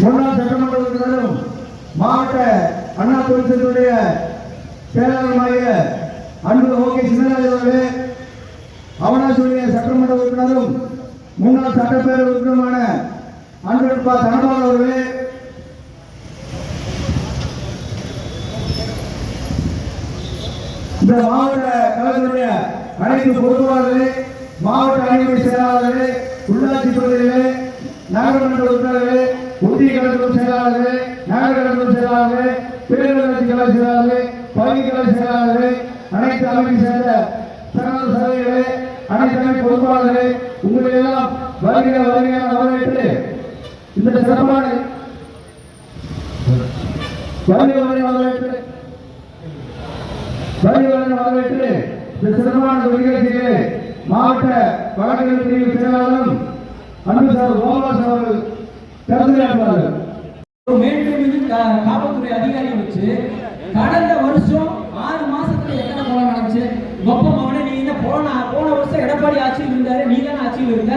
முன்னாள் சட்டமன்ற உறுப்பினரும் மாவட்ட அண்ணா தொழிற்சங்கத்துடைய செயலாளருமாகிய அன்பு ஓகே சின்னராஜ் அவர்களே அவனாசுடைய சட்டமன்ற உறுப்பினரும் முன்னாள் சட்டப்பேரவை உறுப்பினருமான அன்பு தனபால் அவர்களே. இந்த மாவட்ட கழகத்துடைய அனைத்து பொதுவாளர்களே மாவட்ட அணிவடை செயலாளர்களே உள்ளாட்சி பகுதிகளே நகரமன்ற உறுப்பினர்களே ஒன்றிய கழகம் செயலாளர்களே நகர கழக செயலாளர்களே பேரூராட்சி கலை செயலாளர்களே பள்ளி கலை செயலாளர்களே அனைத்து அமைப்பை சேர்ந்த சகல சபைகளே அனைத்து அமைப்பு பொறுப்பாளர்களே உங்களை எல்லாம் வருகிற வருகையான வரவேற்று இந்த சிறப்பான வருகிற வருகிற இந்த சிறப்பான நிகழ்ச்சியிலே மாவட்ட வழக்கறிஞர் பிரிவு செயலாளரும் அன்பு சார் கோபால் அவர்கள் கருத்துரையாற்றுவார்கள் மேல்நிலை காவல்துறை அதிகாரி வச்சு கடந்த வருஷம் ஆறு மாசத்துல எத்தனை போல நடந்துச்சு? கொப்ப மகனே நீ என்ன போன போன வருஷம் எடப்பாடி ஆட்சியில் இருந்தாரு நீ தானே ஆட்சியில் இருந்த?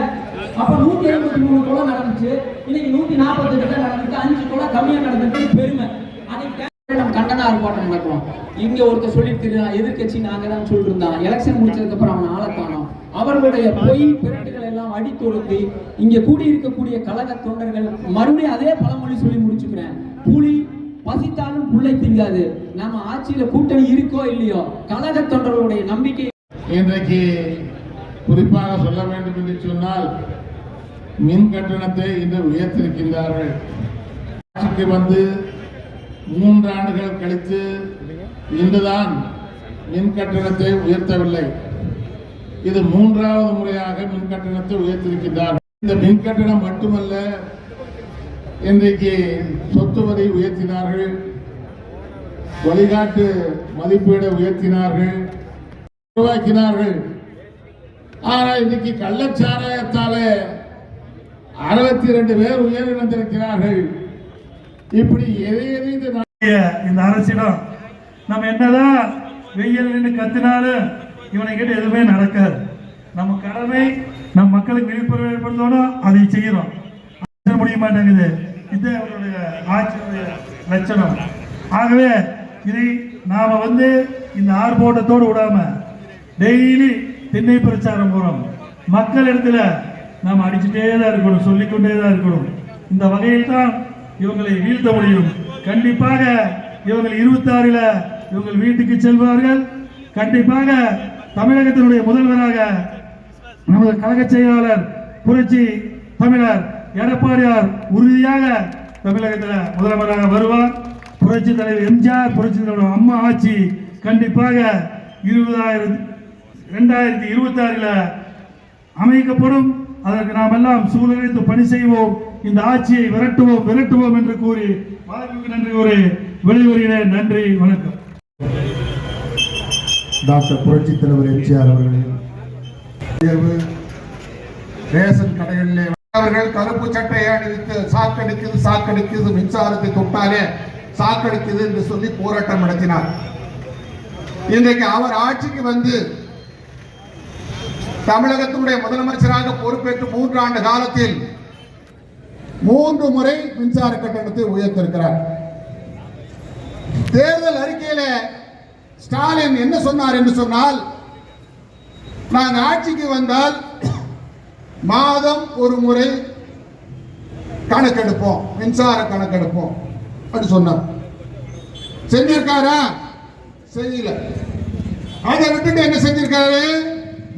அப்ப நூத்தி எழுபத்தி மூணு கொலை நடந்துச்சு. இன்னைக்கு நூத்தி நாற்பத்தி எட்டு நடந்துருக்கு. அஞ்சு கொலை கம்மியா நடந்திருக்கு. பெருமை. அதை கே- நம்ம கண்டன ஆர்ப்பாட்டம் நடக்கும் இங்க ஒருத்தர் சொல்லிட்டு தெரியும் எதிர்க்கட்சி நாங்க தான் சொல்லிட்டு இருந்தான் எலெக்ஷன் முடிச்சதுக்கு அப்புறம் அவன் ஆளை காணோம். அவர்களுடைய பொய் பிறட்டுகள் எல்லாம் அடித்தொடுத்து இங்க கூடியிருக்கக்கூடிய கழக தொண்டர்கள் மறுபடியும் அதே பழமொழி சொல்லி முடிச்சுக்கிறேன். புலி பசித்தாலும் புள்ளை திங்காது. நம்ம ஆட்சியில கூட்டணி இருக்கோ இல்லையோ கழக தொண்டர்களுடைய நம்பிக்கை இன்றைக்கு குறிப்பாக சொல்ல வேண்டும் என்று சொன்னால் மின் கட்டணத்தை இன்று உயர்த்திருக்கின்றார்கள். ஆட்சிக்கு வந்து மூன்று ஆண்டுகள் கழித்து இன்றுதான் மின் கட்டணத்தை உயர்த்தவில்லை. இது மூன்றாவது முறையாக மின் கட்டணத்தை உயர்த்திருக்கின்றார்கள். இந்த மின் கட்டணம் மட்டுமல்ல இன்றைக்கு சொத்து வரி உயர்த்தினார்கள் வழிகாட்டு மதிப்பீடு உயர்த்தினார்கள் உருவாக்கினார்கள். ஆனால் இன்னைக்கு கள்ளச்சாராயத்தாலே அறுபத்தி ரெண்டு பேர் உயிரிழந்திருக்கிறார்கள். இப்படி எதை எதை இந்த இந்த அரசிடம் நம்ம என்னதான் வெயில் நின்று கத்தினாலும் இவனை கிட்ட எதுவுமே நடக்காது. நம்ம கடமை நம் மக்களுக்கு விழிப்புணர்வு ஏற்படுத்தணும் அதை செய்யறோம் அது முடிய மாட்டேங்குது. இது அவருடைய ஆட்சியுடைய லட்சணம். ஆகவே இதை நாம வந்து இந்த ஆர்ப்பாட்டத்தோடு விடாம டெய்லி திண்ணை பிரச்சாரம் போகிறோம் மக்கள் இடத்துல நாம் அடிச்சுட்டே தான் இருக்கணும் சொல்லிக்கொண்டே தான் இருக்கணும். இந்த வகையில் தான் இவங்களை வீழ்த்த முடியும். கண்டிப்பாக இவங்கள் இருபத்தாறில் இவங்கள் வீட்டுக்கு செல்வார்கள். கண்டிப்பாக தமிழகத்தினுடைய முதல்வராக நமது கழக செயலாளர் புரட்சி தமிழர் எடப்பாடியார் உறுதியாக தமிழகத்தில் முதல்வராக வருவார். புரட்சி தலைவர் எம்ஜிஆர் புரட்சி தலைவர் அம்மா ஆட்சி கண்டிப்பாக இருபதாயிரம் ரெண்டாயிரத்தி இருபத்தி ஆறில் அமைக்கப்படும். அதற்கு நாம் எல்லாம் சூழலித்து பணி செய்வோம். இந்த ஆட்சியை விரட்டுவோம் விரட்டுவோம் என்று கூறி வாய்ப்புக்கு நன்றி கூறி வெளிவருகிறேன் நன்றி வணக்கம். டாக்டர் புரட்சி தலைவர் எம்ஜிஆர் அவர்களின் ரேஷன் கடைகளிலே அவர்கள் கருப்பு சட்டையை அணிவித்து சாக்கடிக்குது சாக்கடிக்குது மின்சாரத்தை தொட்டாலே சாக்கடிக்குது என்று சொல்லி போராட்டம் நடத்தினார். இன்றைக்கு அவர் ஆட்சிக்கு வந்து தமிழகத்தினுடைய முதலமைச்சராக பொறுப்பேற்று மூன்று ஆண்டு காலத்தில் மூன்று முறை மின்சார கட்டணத்தை உயர்த்திருக்கிறார். தேர்தல் அறிக்கையில ஸ்டாலின் என்ன சொன்னார் என்று சொன்னால் நாங்கள் ஆட்சிக்கு வந்தால் மாதம் ஒரு முறை கணக்கெடுப்போம் மின்சார கணக்கெடுப்போம் அப்படி சொன்னார். செஞ்சிருக்காரா? செய்யல. அதை விட்டுட்டு என்ன செஞ்சிருக்காரு?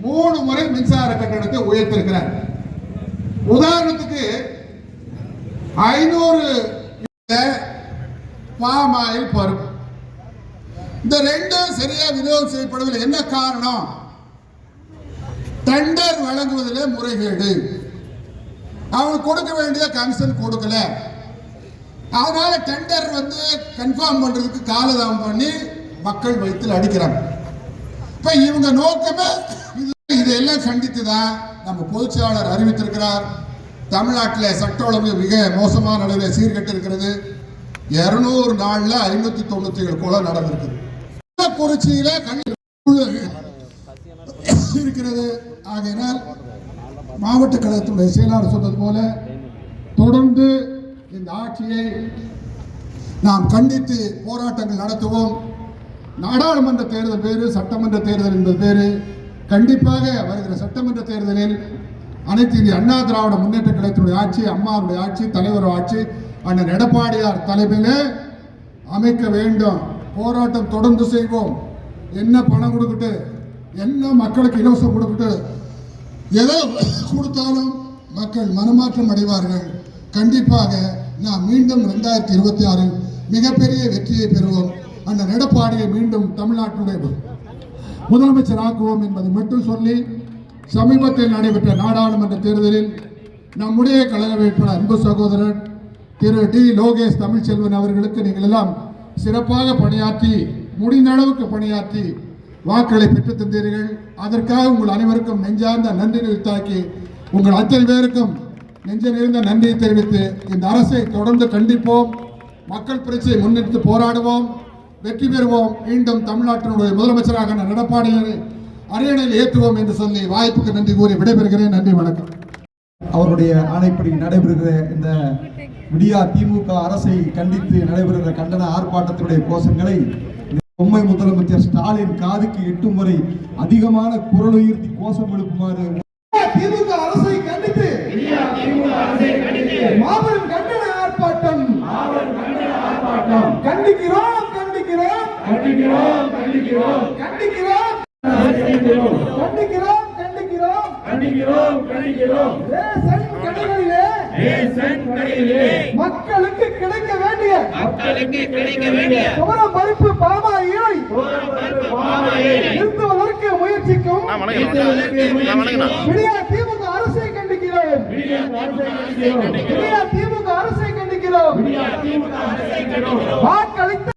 மூணு முறை மின்சார கட்டணத்தை உயர்த்திருக்கிறார். உதாரணத்துக்கு ஐநூறு பாம் ஆயில் பருப்பு. இந்த ரெண்டும் சரியா விநியோகம் செய்யப்படவில்லை என்ன காரணம்? டெண்டர் வழங்குவதில் முறைகேடு. அவனுக்கு கொடுக்க வேண்டிய கமிஷன் கொடுக்கல. அதனால டெண்டர் வந்து கன்ஃபார்ம் பண்றதுக்கு காலதாமம் பண்ணி மக்கள் வயிற்றில் அடிக்கிறாங்க. இப்ப இவங்க நோக்கமே இது இதையெல்லாம் கண்டித்து தான் நம்ம பொதுச்செயலாளர் அறிவித்திருக்கிறார். தமிழ்நாட்டில் சட்ட ஒழுங்கு மிக மோசமான நிலையில் சீர்கட்டு இருக்கிறது இருநூறு நாளில் ஐநூத்தி தொண்ணூத்தி ஏழு கொலை நடந்திருக்குது. குறிச்சியில இருக்கிறது. ஆகையினால் மாவட்ட கழகத்தினுடைய செயலாளர் சொன்னது போல தொடர்ந்து இந்த ஆட்சியை நாம் கண்டித்து போராட்டங்கள் நடத்துவோம். நாடாளுமன்ற தேர்தல் பேர் சட்டமன்ற தேர்தல் என்பது பேர். கண்டிப்பாக வருகிற சட்டமன்ற தேர்தலில் அனைத்து இந்திய அண்ணா திராவிட முன்னேற்ற கழகத்தினுடைய ஆட்சி அம்மாவுடைய ஆட்சி தலைவர் ஆட்சி அண்ணன் எடப்பாடியார் தலைமையிலே அமைக்க வேண்டும். போராட்டம் தொடர்ந்து செய்வோம். என்ன பணம் கொடுக்கட்டு என்ன மக்களுக்கு இலவசம் கொடுக்கட்டு எதை கொடுத்தாலும் மக்கள் மனமாற்றம் அடைவார்கள். கண்டிப்பாக நாம் மீண்டும் ரெண்டாயிரத்தி இருபத்தி ஆறில் மிகப்பெரிய வெற்றியை பெறுவோம். அந்த நடப்பாடியை மீண்டும் தமிழ்நாட்டுடைய முதலமைச்சர் ஆக்குவோம் என்பதை மட்டும் சொல்லி சமீபத்தில் நடைபெற்ற நாடாளுமன்ற தேர்தலில் நம்முடைய கழக வேட்பாளர் அன்பு சகோதரர் திரு டி லோகேஷ் தமிழ்ச்செல்வன் அவர்களுக்கு நீங்கள் எல்லாம் சிறப்பாக பணியாற்றி முடிந்த அளவுக்கு பணியாற்றி வாக்களை பெற்றுத் தந்தீர்கள். அதற்காக உங்கள் அனைவருக்கும் நெஞ்சார்ந்த நன்றி நிறுத்தாக்கி உங்கள் அத்தனை பேருக்கும் நெஞ்ச நிறைந்த நன்றியை தெரிவித்து இந்த அரசை தொடர்ந்து கண்டிப்போம். மக்கள் பிரச்சனை முன்னிறுத்து போராடுவோம். வெற்றி பெறுவோம். மீண்டும் தமிழ்நாட்டினுடைய முதலமைச்சராக நான் அரியணையில் ஏற்றுவோம் என்று சொல்லி வாய்ப்புக்கு நன்றி கூறி விடைபெறுகிறேன். நன்றி வணக்கம். அவருடைய ஆணைப்படி நடைபெறுகிற இந்த விடியா திமுக அரசை கண்டித்து நடைபெறுகிற கண்டன ஆர்ப்பாட்டத்தினுடைய கோஷங்களை பொம்மை முதலமைச்சர் ஸ்டாலின் காதுக்கு எட்டும் வரை அதிகமான குரல் உயர்த்தி கோஷம் எழுப்புமாறு திமுக அரசை கண்டித்து மாபெரும் கண்டன ஆர்ப்பாட்டம். கண்டிக்கிறோம். கண்டிக்கிறோம் கண்டிக்கிறோம். கண்டிக்கிறோம். கண்டிக்கிறோம். கண்டிக்கிறோம் கண்டிக்கிறோம். கண்டிக்கிறோம் ரேஷன் கடைகளிலே ரேஷன் கடையிலே. மக்களுக்கு கிடைக்க வேண்டிய மக்களுக்கு கிடைக்க வேண்டிய. துவரம் பருப்பு பாமாயிலை நிறுத்துவதற்கு முயற்சிக்கும். விடியா திமுக அரசை கண்டிக்கிறோம். விடியா திமுக அரசை கண்டிக்கிறோம். வாக்களித்து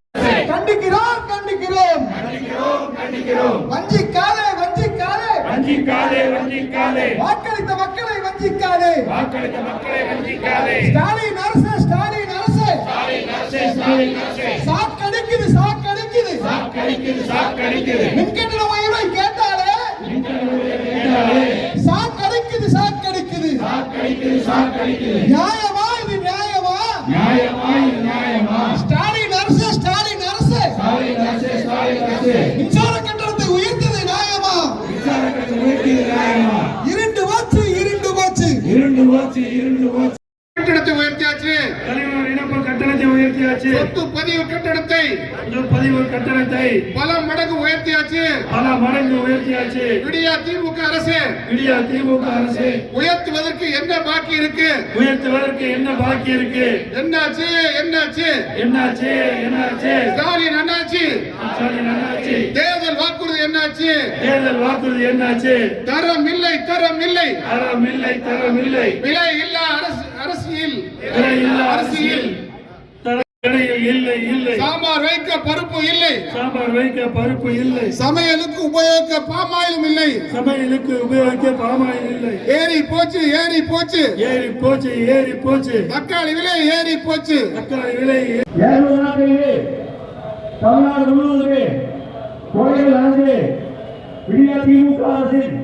கண்டிக்கிறோம் கண்டிக்கிறோம் வஞ்சிக்காதே வஞ்சிக்காதே. வஞ்சிக்காதே வஞ்சிக்காதே. வாக்களித்த மக்களை வஞ்சிக்காதே. வாக்களித்த மக்களை வஞ்சிக்காதே. ஸ்டாலின் அரசு ஸ்டாலின் அரசு. சாக்கடிக்குது சாக்கடிக்குது. சாக்கடிக்குது சாக்கடிக்குது. மின்கட்டண உயர்வை கேட்டாலே. சாக்கடிக்குது சாக்கடிக்குது. சாக்கடிக்குது சாக்கடிக்குது. கட்டணத்தை பல மடங்கு உயர்த்தியாச்சு. பல மடங்கு உயர்த்தியாச்சு. விடியா திமுக அரசு. விடியா திமுக அரசு. உயர்த்துவதற்கு என்ன பாக்கி இருக்கு? உயர்த்துவதற்கு என்ன பாக்கி இருக்கு? என்னாச்சு? என்னாச்சு? என்னாச்சு? என்னாச்சு? ஸ்டாலின் அண்ணாச்சி. ஸ்டாலின் அண்ணாச்சி. தேர்தல் வாக்குறுதி என்னாச்சு? தேர்தல் வாக்குறுதி என்னாச்சு? தரம் இல்லை தரம் இல்லை. தரம் இல்லை தரம் இல்லை. விலை இல்லா அரசு அரசியல். விலை இல்ல அரசியல். இல்லை இல்லை. சாம்பார் வைக்க பருப்பு இல்லை. சாம்பார் வைக்க பருப்பு இல்லை. சமையலுக்கு உபயோகிக்க பாமாயிலும் இல்லை. சமையலுக்கு உபயோகிக்க பாமாயில் இல்லை. ஏறி போச்சு ஏறி போச்சு. ஏறி போச்சு ஏறி போச்சு. தக்காளி விலை ஏறி போச்சு. தக்காளி விலை ஏழு நாட்களிலே தமிழ்நாடு முழுவதுமே கொலைகள் நடந்து விடியா திமுக அரசின்